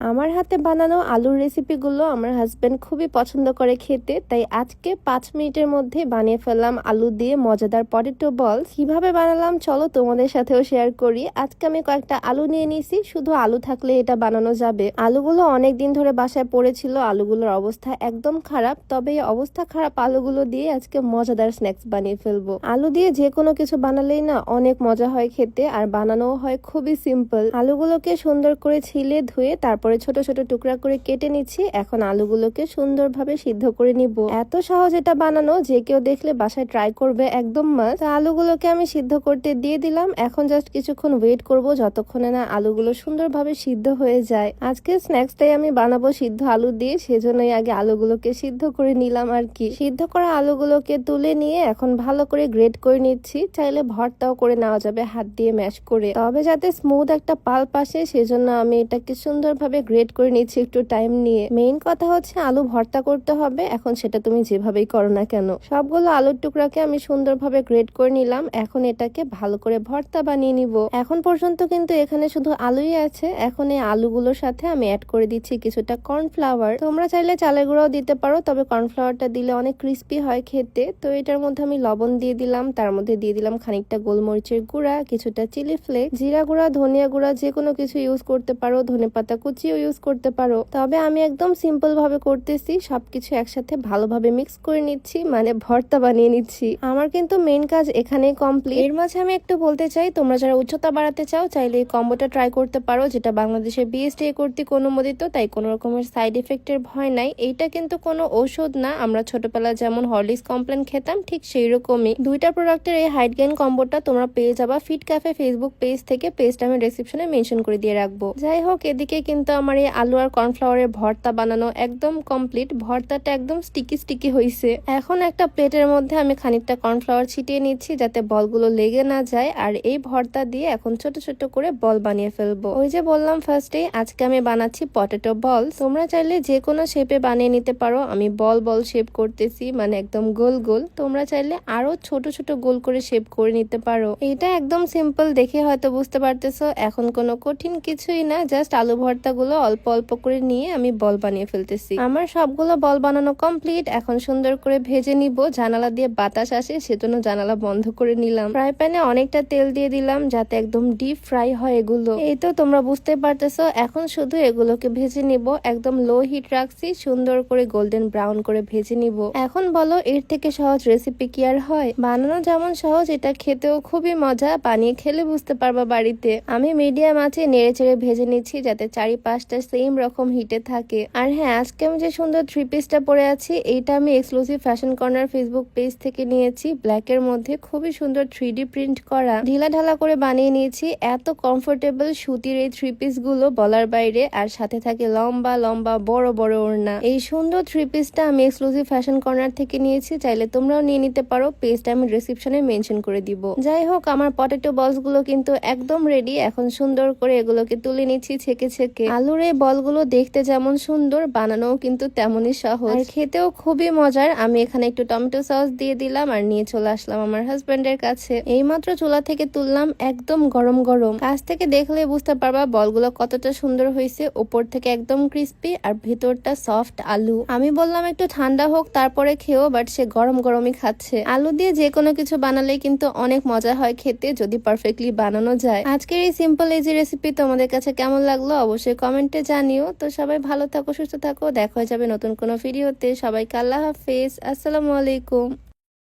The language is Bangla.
আমার হাতে বানানো আলুর রেসিপিগুলো আমার হাজব্যান্ড খুবই পছন্দ করে খেতে, তাই আজকে পাঁচ মিনিটের মধ্যে বানিয়ে ফেললাম আলু দিয়ে মজাদার পটেটো বল কীভাবে বানালাম চলো তোমাদের সাথেও শেয়ার করি। আজকে আমি কয়েকটা আলু নিয়ে নিয়েছি শুধু আলু থাকলে এটা বানানো যাবে। আলুগুলো অনেক দিন ধরে বাসায় পড়েছিল, আলুগুলোর অবস্থা একদম খারাপ, তবে এই অবস্থা খারাপ আলুগুলো দিয়ে আজকে মজাদার স্ন্যাক্স বানিয়ে ফেলব। আলু দিয়ে যে কোনো কিছু বানালেই না অনেক মজা হয় খেতে, আর বানানোও হয় খুবই সিম্পল আলুগুলোকে সুন্দর করে ছিলে ধুয়ে তারপরে ছোট ছোট টুকরা করে কেটে নিচ্ছি। এখন আলুগুলোকে সুন্দরভাবে সিদ্ধ করে নিব। এত সহজ এটা বানানো যে কেউ দেখলে বাসায় ট্রাই করবে একদম মাছ আলুগুলোকে আমি সিদ্ধ করতে দিয়ে দিলাম। এখন জাস্ট কিছুক্ষণ ওয়েট করব যতক্ষণে না আলুগুলো সুন্দরভাবে সিদ্ধ হয়ে যায়। আজকে স্ন্যাক্সটাই আমি বানাবো সিদ্ধ আলু দিয়ে। সেজন্যই আগে আলুগুলোকে সিদ্ধ করে নিলাম আর কি। সিদ্ধ করা আলুগুলোকে তুলে নিয়ে এখন ভালো করে গ্রেট করে নিচ্ছি। চাইলে ভর্তাও করে নেওয়া যাবে হাত দিয়ে ম্যাশ করে। তবে যাতে স্মুথ একটা পাল্প আসে, সেজন্য আমি এটাকে সুন্দরভাবে গ্রেট করে নিচ্ছি একটু টাইম নিয়ে। মেইন কথা হচ্ছে আলু ভর্তা করতে হবে। এখন সেটা তুমি যেভাবেই করো না কেন। সবগুলো আলুর টুকরাকে আমি সুন্দরভাবে গ্রেট করে নিলাম। এখন এটাকে ভালো করে ভর্তা বানিয়ে নিব। এখন পর্যন্ত কিন্তু এখানে শুধু আলুই আছে। এখন এই আলুগুলোর সাথে আমি অ্যাড করে দিচ্ছি কিছুটা কর্নফ্লাওয়ার তোমরা চাইলে চালের গুঁড়াও দিতে পারো, তবে কর্নফ্লাওয়ারটা দিলে অনেক ক্রিস্পি হয় খেতে। তো এটার মধ্যে আমি লবণ দিয়ে দিলাম। তার মধ্যে দিয়ে দিলাম খানিকটা গোলমরিচের গুঁড়া, কিছুটা চিলি ফ্লেক্স জিরা গুঁড়া, ধনিয়া গুঁড়া যে কোনো কিছু ইউজ করতে পারো। ধনে পাতা কুচিও ইউজ করতে পারো। তবে আমি একদম সিম্পল ভাবে করতেছি, সবকিছু একসাথে ভালোভাবে মিক্স করে নিচ্ছি মানে ভর্তা বানিয়ে নিচ্ছি। আমার কিন্তু মেইন কাজ এখানেই কমপ্লিট এর মাঝে আমি একটু বলতে চাই, তোমরা যারা উচ্চতা বাড়াতে চাও, চাইলে এই কম্বোটা ট্রাই করতে পারো, যেটা বাংলাদেশের বিএসটি কর্তৃক অনুমোদিত তাই কোনো রকমের সাইড এফেক্টের ভয় নাই। এইটা কিন্তু কোনো ঔষধ না, আমরা ছোটবেলা যেমন হরলিক্স কমপ্লেন খেতাম, ঠিক সেই রকমই দুইটা প্রোডাক্টের এই হাইট গেন কম্বোটা তোমরা পেয়ে যাবা। ফিট ক্যাফে ফেসবুক পেজ থেকে পেজটা আমি ডেসক্রিপশনে মেনশন করে দিয়ে রাখব। যাই হোক, এদিকে কিন্তু আমার এই আলু আর কর্নফ্লাওয়ারের ভর্তা বানানো একদম কমপ্লিট। ভর্তাটা একদম স্টিকি স্টিকি হয়েছে এখন একটা প্লেটের মধ্যে আমি খানিকটা কর্নফ্লাওয়ার ছিটিয়ে নিচ্ছি যাতে বলগুলো লেগে না যায়। আর এই ভর্তা দিয়ে এখন ছোট ছোট করে বল বানিয়ে ফেলব। ওই যে বললাম ফার্স্টে আজকে আমি বানাচ্ছি পটেটো বল তোমরা চাইলে যে কোনো শেপে বানিয়ে নিতে পারো। আমি বল বল শেপ করতেছি মানে একদম গোল গোল। তোমরা চাইলে আরও ছোট ছোট গোল করে শেপ করে নিতে পারো। এটা একদম সিম্পল দেখে হয়তো বুঝতে পারতেছো। এখন কোনো কঠিন কিছুই না জাস্ট আলু ভর্তা গুলো অল্প অল্প করে নিয়ে আমি বল বানিয়ে ফেলতেছি। আমার সবগুলো বল বানানো কমপ্লিট। এখন সুন্দর করে ভেজে নিব। জানালা দিয়ে বাতাস আসে, সেজন্য জানালা বন্ধ করে নিলাম। ফ্রাই প্যানে অনেকটা তেল দিয়ে দিলাম, যাতে একদম ডিপ ফ্রাই হয় এগুলো। এই তো তোমরা বুঝতে পারতেছো, এখন শুধু এগুলোকে ভেজে নিব। একদম লো হিট রাখছি, সুন্দর করে গোল্ডেন ব্রাউন করে ভেজে নিব। এখন বলো, এর থেকে সহজ রেসিপি কি আর হয়? বানানো যেমন সহজ, এটা খেতেও খুবই মজা। বানিয়ে খেলে বুঝতে পারবা বাড়িতে। আমি মিডিয়াম আছে নেড়ে চেড়ে ভেজে নিচ্ছি, যাতে চারিপাশটা সেম রকম হিটে থাকে। আর হ্যাঁ আজকে আমি যে সুন্দর থ্রি পিসটা পরে আছি, এইটা আমি exclusive fashion corner Facebook page থেকে নিয়েছি। ব্ল্যাক এর মধ্যে খুবই সুন্দর থ্রি প্রিন্ট করা। ঢিলা ঢালা করে বানিয়ে নিয়েছি। এত কমফোর্টেবল সুতির এই থ্রি পিসগুলো বলার বাইরে। আর সাথে থাকে লম্বা লম্বা, বড় বড় ওড়না। এই সুন্দর থ্রি পিসটা আমি এক্সক্লুসিভ ফ্যাশন কর্নার থেকে নিয়েছি। চাইলে তোমরাও নিয়ে নিতে পারো। পেজটা আমি ডিসক্রিপশনে মেনশন করে দিব। যাই হোক, আমার পটেটো বলসগুলো কিন্তু একদম রেডি এখন সুন্দর করে এগুলোকে তুলে নিচ্ছি ছেকে ছেকে। আলুর এই বলগুলো দেখতে যেমন সুন্দর, বানানোও কিন্তু তেমনই সহজ। আর খেতেও খুবই মজার। আমি এখানে একটু টমেটো সস দিয়ে দিলাম আর নিয়ে চলে আসলাম আমার হাজবেন্ডের কাছে। এইমাত্র চুলা থেকে তুললাম একদম গরম গরম। কাছ থেকে দেখলে বুঝতে পারবা বলগুলো কতটা সুন্দর হয়েছে। উপর থেকে একদম ক্রিস্পি আর ভিতরটা সফট আলু। আমি বললাম একটু ঠান্ডা হোক, তারপরে খেয়েও বাট সে গরম গরমই খাচ্ছে। আলু দিয়ে যে কোনো কিছু বানালে কিন্তু অনেক মজা হয় খেতে, যদি পারফেক্টলি বানানো যায়। আজকের এই সিম্পল ইজি রেসিপি তোমাদের কাছে কেমন লাগল? অবশ্যই কমেন্টে জানিও। তো সবাই ভালো থাকো, সুস্থ থাকো। দেখা হয়ে যাবে নতুন কোনো ভিডিওতে। সবাইকে আল্লাহ হাফেজ। আসসালামু আলাইকুম।